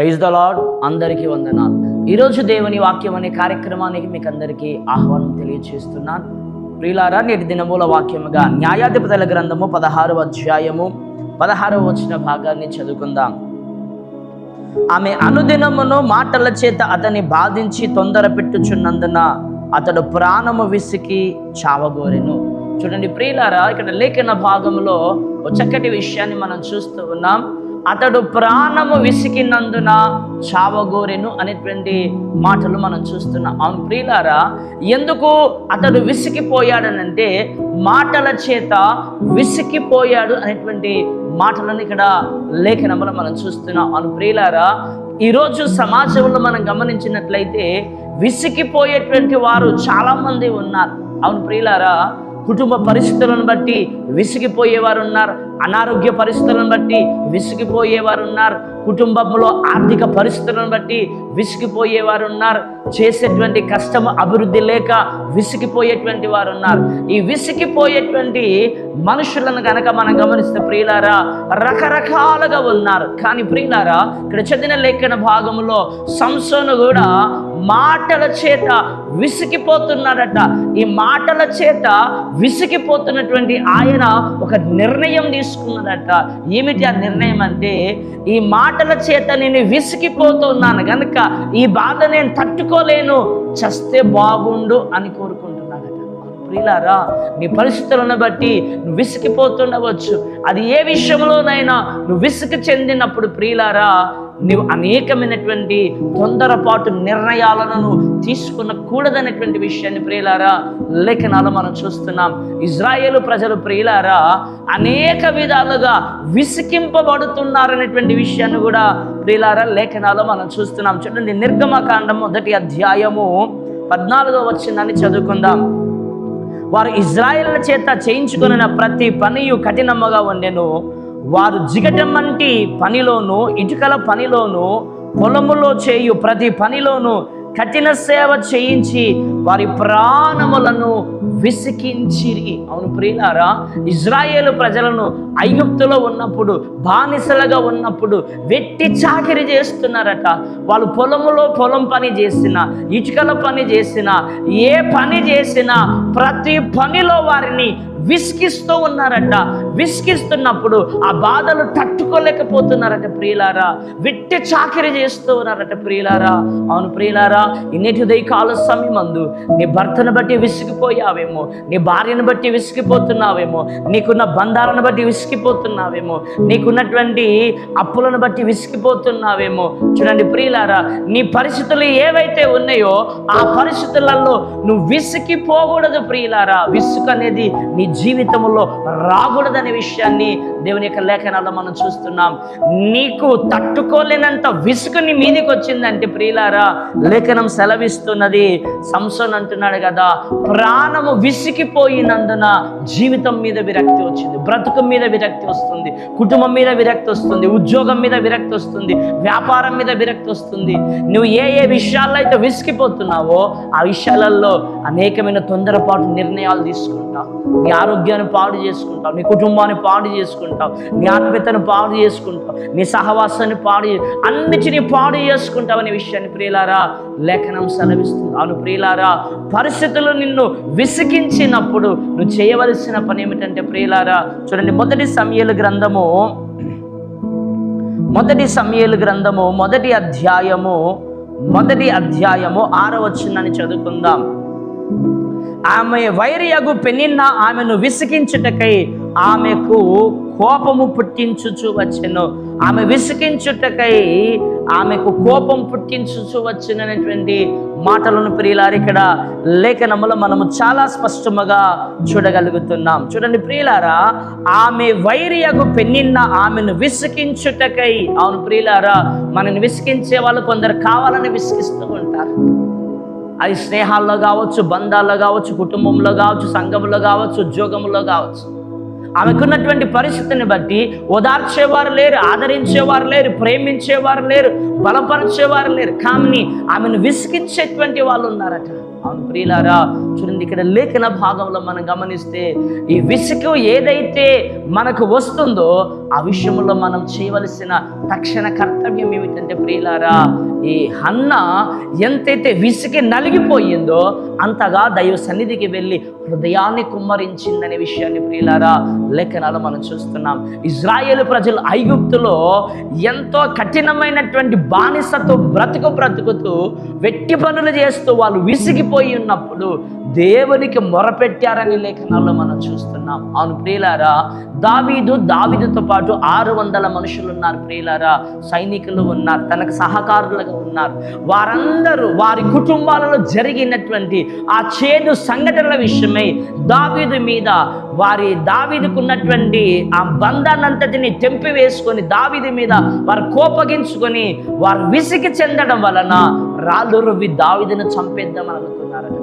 Praise the lord అందరికీ వందనాలు. ఈరోజు దేవుని వాక్యం అనే కార్యక్రమానికి మీకు అందరికీ ఆహ్వానం తెలియజేస్తున్నాను. ప్రియులారా నేటి దినమూల వాక్యముగా న్యాయాధిపతుల గ్రంథము పదహారవ అధ్యాయము పదహారవ వచ్చిన భాగాన్ని చదువుకుందాం. ఆమె అనుదినమును మాటల చేత అతని బాధించి తొందర పెట్టుచున్నందున అతడు ప్రాణము విసికి చావగోరెను. చూడండి ప్రియులారా ఇక్కడ లేఖన భాగంలో ఒక చక్కటి విషయాన్ని మనం చూస్తూ ఉన్నాం. అతడు ప్రాణము విసికినందున చావగోరెను అనేటువంటి మాటలు మనం చూస్తున్నాం. అవును ప్రియులారా ఎందుకు అతడు విసికిపోయాడనంటే మాటల చేత విసికిపోయాడు అనేటువంటి మాటలను ఇక్కడ లేఖనంలో మనం చూస్తున్నాం. అవును ప్రియులారా ఈరోజు సమాజంలో మనం గమనించినట్లయితే విసికిపోయేటువంటి వారు చాలామంది ఉన్నారు. అవును ప్రియులారా కుటుంబ పరిస్థితులను బట్టి విసిగిపోయేవారు ఉన్నారు అనారోగ్య పరిస్థితులను బట్టి విసిగిపోయేవారు ఉన్నారు కుటుంబంలో ఆర్థిక పరిస్థితులను బట్టి విసిగిపోయేవారు ఉన్నారు చేసేటువంటి కష్టం అభివృద్ధి లేక విసిగిపోయేటువంటి వారు ఉన్నారు. ఈ విసిగిపోయేటువంటి మనుషులను కనుక మనం గమనిస్తే ప్రియులారా రకరకాలుగా ఉన్నారు. కానీ ప్రియులారా ఇక్కడ చదివిన లేఖన భాగంలో సంసోను కూడా మాటల చేత విసిగిపోతున్నాడట ఈ మాటల చేత విసిగిపోతున్నటువంటి ఆయన ఒక నిర్ణయం తీసుకున్నాడట ఏమిటి ఆ నిర్ణయం అంటే ఈ మాటల చేత నేను విసిగిపోతున్నాను కనుక ఈ బాధ నేను తట్టుకోలేను చస్తే బాగుండు అని కోరుకుంటున్నాడట ప్రియులారా నీ పరిస్థితులను బట్టి నువ్వు విసిగిపోతుండవచ్చు. అది ఏ విషయంలోనైనా నువ్వు విసుగు చెందినప్పుడు ప్రియులారా నువ్వు అనేకమైనటువంటి తొందరపాటు నిర్ణయాలను తీసుకున్న కూడదనేటువంటి విషయాన్ని ప్రియులారా లేఖనాలు మనం చూస్తున్నాం. ఇజ్రాయేల్ ప్రజలు ప్రియులారా అనేక విధాలుగా విసికింపబడుతున్నారనేటువంటి విషయాన్ని కూడా ప్రియులారా లేఖనాలు మనం చూస్తున్నాం. చూడండి నిర్గమకాండం మొదటి అధ్యాయము పద్నాలుగో వచ్చిందని చదువుకుందాం. వారు ఇజ్రాయేల్ చేత చేయించుకున్న ప్రతి పనియు కఠినముగా ఉండెను. వారు జిగటమంటి పనిలోను ఇటుకల పనిలోను పొలములో చేయు ప్రతి పనిలోను కఠిన సేవ చేయించి వారి ప్రాణములను విసికించిరి. అవును ప్రియులారా ఇజ్రాయేలు ప్రజలను ఐగుప్తులో ఉన్నప్పుడు బానిసలుగా ఉన్నప్పుడు వెట్టి చాకిరి చేస్తున్నారట. వాళ్ళు పొలములో పొలం పని చేసిన ఇటుకల పని చేసిన ఏ పని చేసినా ప్రతి పనిలో వారిని విసిగిస్తూ ఉన్నారట. విసిగిస్తున్నప్పుడు ఆ బాధలు తట్టుకోలేకపోతున్నారట ప్రియులారా. విట్టి చాకిరి చేస్తూ ఉన్నారట ప్రియులారా. అవును ప్రియులారా ఇన్నిటి ఉదయ కాల సమయమందు నీ భర్తను బట్టి విసిగిపోయావేమో నీ భార్యను బట్టి విసిగిపోతున్నావేమో నీకున్న బంధాలను బట్టి విసిగిపోతున్నావేమో నీకున్నటువంటి అప్పులను బట్టి విసిగిపోతున్నావేమో. చూడండి ప్రియులారా నీ పరిస్థితులు ఏవైతే ఉన్నాయో ఆ పరిస్థితులలో నువ్వు విసిగిపోకూడదు ప్రియులారా. విసుగు అనేది నీ జీవితంలో రాకూడదనే విషయాన్ని దేవుని యొక్క లేఖనాల్లో మనం చూస్తున్నాం. నీకు తట్టుకోలేనంత విసుగుని మీదికి వచ్చిందంటే ప్రియులారా లేఖనం సెలవిస్తున్నది సంసోన్ అంటున్నాడు కదా ప్రాణము విసిగిపోయినందున జీవితం మీద విరక్తి వచ్చింది బ్రతుకు మీద విరక్తి వస్తుంది కుటుంబం మీద విరక్తి వస్తుంది ఉద్యోగం మీద విరక్తి వస్తుంది వ్యాపారం మీద విరక్తి వస్తుంది. నువ్వు ఏ ఏ విషయాల్లో అయితే విసిగిపోతున్నావో ఆ విషయాలలో అనేకమైన తొందరపాటు నిర్ణయాలు తీసుకుంటావు. నీ ఆరోగ్యాన్ని పాడు చేసుకుంటావు నీ కుటుంబాన్ని పాడు చేసుకుంటావు నీ ఆత్మీయతను పాడు చేసుకుంటావు నీ సహవాసాన్ని పాడు అన్నిటినీ పాడు చేసుకుంటావు అనే విషయాన్ని ప్రియులారా లేఖనం సెలవిస్తుంది. అవును ప్రియులారా పరిస్థితులు నిన్ను విసిగించినప్పుడు నువ్వు చేయవలసిన పని ఏమిటంటే ప్రియులారా చూడండి మొదటి సమయలు గ్రంథము మొదటి సమయలు గ్రంథము మొదటి అధ్యాయము మొదటి అధ్యాయము ఆరవచ్చునని చదువుకుందాం. ఆమె వైరియగు పెనిన్న ఆమెను విసిగించుటకై ఆమెకు కోపము పుట్టించుచు వచ్చెను. ఆమె విసిగించుటకై ఆమెకు కోపం పుట్టించుచు వచ్చినటువంటి మాటలను ప్రియులారు ఇక్కడ లేఖనములో మనము చాలా స్పష్టముగా చూడగలుగుతున్నాం. చూడండి ప్రియులారా ఆమె వైరియకు పెన్నిన్న ఆమెను విసిగించుటకై అవును ప్రియులారా మనని విసిగించే వాళ్ళు కొందరు కావాలని విసిగిస్తూ ఉంటారు. అది స్నేహాల్లో కావచ్చు బంధాల్లో కావచ్చు కుటుంబంలో కావచ్చు సంఘంలో కావచ్చు ఉద్యోగంలో కావచ్చు. ఆమెకున్నటువంటి పరిస్థితిని బట్టి ఓదార్చేవారు లేరు ఆదరించేవారు లేరు ప్రేమించేవారు లేరు బలపరిచేవారు లేరు. కానీ ఆమెను విసిగించేటువంటి వాళ్ళు ఉన్నారట. అవును ప్రియులారా చూడండి ఇక్కడ లేఖన భాగంలో మనం గమనిస్తే ఈ విసుగు ఏదైతే మనకు వస్తుందో ఆ విషయంలో మనం చేయవలసిన తక్షణ కర్తవ్యం ఏమిటంటే ప్రియులారా ఈ హన్న ఎంతైతే విసికి నలిగిపోయిందో అంతగా దైవ సన్నిధికి వెళ్ళి హృదయాన్ని కుమ్మరించిందనే విషయాన్ని ప్రియులారా లేఖనాలు మనం చూస్తున్నాం. ఇజ్రాయేల్ ప్రజలు ఐగుప్తులో ఎంతో కఠినమైనటువంటి బానిసతో బ్రతుకు బ్రతుకుతూ వెట్టి పనులు చేస్తూ వాళ్ళు విసిగి విసిగిపోయి ఉన్నప్పుడు దేవునికి మొరపెట్టారని లేఖనాల్లో మనం చూస్తున్నాం. అవును ప్రియులారా దావీదు దావీదుతో పాటు ఆరు వందల మనుషులు ఉన్నారు ప్రియులారా. సైనికులు ఉన్నారు తనకు సహకారులుగా ఉన్నారు. వారందరూ వారి కుటుంబాలలో జరిగినటువంటి ఆ చేదు సంఘటనల విషయమై దావీదు మీద వారి దావిదికున్నటువంటి ఆ బంధాన్నంతటిని తెంపివేసుకొని దావిది మీద వారు కోపగించుకొని వారు విసిగి చెందడం వలన రాళ్ళు రువ్వి చంపేద్దామని అనుకున్నారట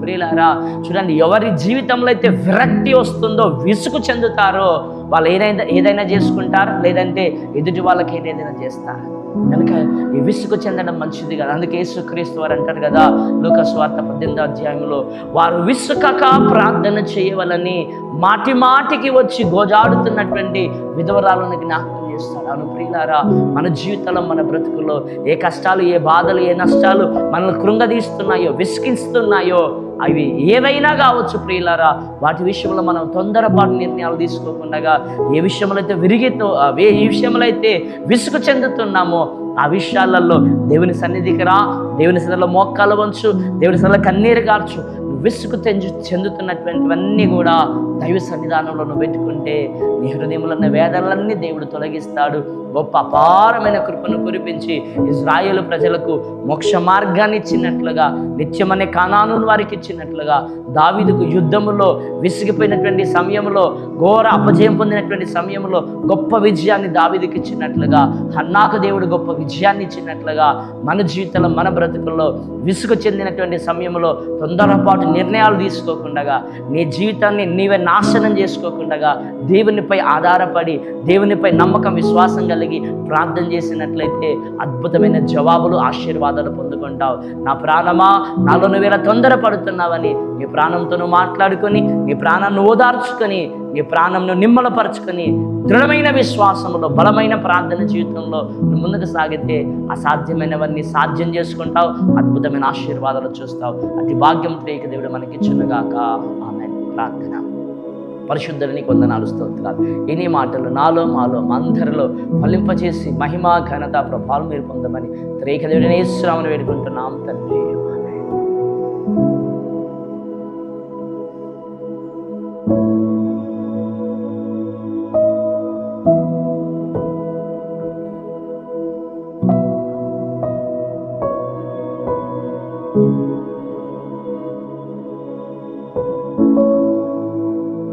ప్రియులారా చూడండి ఎవరి జీవితంలో అయితే విరక్తి వస్తుందో విసుగు చెందుతారో వాళ్ళు ఏదైనా ఏదైనా చేసుకుంటారు లేదంటే ఎదుటి వాళ్ళకి ఏదైనా చేస్తారు. కనుక ఈ విసుగు చెందడం మంచిది కదా. అందుకే యేసుక్రీస్తు వారు అంటారు కదా లోక స్వార్థ పద్దెనిమిది అధ్యాయంలో వారు విసుకక ప్రార్థన చేయవలని మాటి మాటికి వచ్చి గోజాడుతున్నటువంటి విధవరాలను జ్ఞాపకం చేస్తాడు. అవును ప్రియులారా మన జీవితంలో మన బ్రతుకులో ఏ కష్టాలు ఏ బాధలు ఏ నష్టాలు మనల్ని కృంగదీస్తున్నాయో విసిగిస్తున్నాయో అవి ఏవైనా కావచ్చు ప్రియులారా వాటి విషయంలో మనం తొందరపాటు నిర్ణయాలు తీసుకోకుండా ఏ విషయంలో అయితే విరిగితో ఏ విషయంలో అయితే విసుగు చెందుతున్నామో ఆ విషయాలలో దేవుని సన్నిధికి రా దేవుని సన్నిధిలో మోకాలు వంచు దేవుని సన్నిధిలో కన్నీరు కార్చు విసుగు తెంచు చెందుతున్నటువంటివన్నీ కూడా దైవ సన్నిధానంలో నువ్వు పెట్టుకుంటే నీ హృదయంలో ఉన్న వేదనలన్నీ దేవుడు తొలగిస్తాడు. గొప్ప అపారమైన కృపను కురిపించి ఇజ్రాయేల్ ప్రజలకు మోక్ష మార్గాన్ని ఇచ్చినట్లుగా నిత్యమనే కానాను వారికి వచ్చినట్లుగా దావీదుకు యుద్ధములో విసిగిపోయినటువంటి సమయంలో ఘోర అపజయం పొందినటువంటి సమయంలో గొప్ప విజయాన్ని దావీదుకి ఇచ్చినట్లుగా హన్నాకు దేవుడు గొప్ప విజయాన్ని ఇచ్చినట్లుగా మన జీవితంలో మన బ్రతుకుల్లో విసుగు చెందినటువంటి సమయంలో తొందరపాటు నిర్ణయాలు తీసుకోకుండా నీ జీవితాన్ని నీవే నాశనం చేసుకోకుండా దేవునిపై ఆధారపడి దేవునిపై నమ్మకం విశ్వాసం కలిగి ప్రార్థన చేసినట్లయితే అద్భుతమైన జవాబులు ఆశీర్వాదాలు పొందుకుంటావు. నా ప్రాణమా నాలో నువ్వు ఇలా చేస్తున్నావని నీ ప్రాణంతో నువ్వు మాట్లాడుకొని నీ ప్రాణాన్ని ఓదార్చుకొని నీ ప్రాణంను నిమ్మలపరుచుకొని దృఢమైన విశ్వాసంలో బలమైన ప్రార్థన జీవితంలో నువ్వు ముందుకు సాగితే అసాధ్యమైనవన్నీ సాధ్యం చేసుకుంటావు అద్భుతమైన ఆశీర్వాదాలు చూస్తావు. అతి భాగ్యం త్రేక దేవుడు మనకిచ్చునుగాక. ఆమె ప్రార్థన. పరిశుద్ధుని కొందనాలు స్తోత్రాలు. ఇన్ని మాటలు నాలో మాలో అందరిలో ఫలింపచేసి మహిమ ఘనత ప్రభావం మీరు పొందమని త్రేకదేవుడిని వేడుకుంటున్నాం తండ్రి.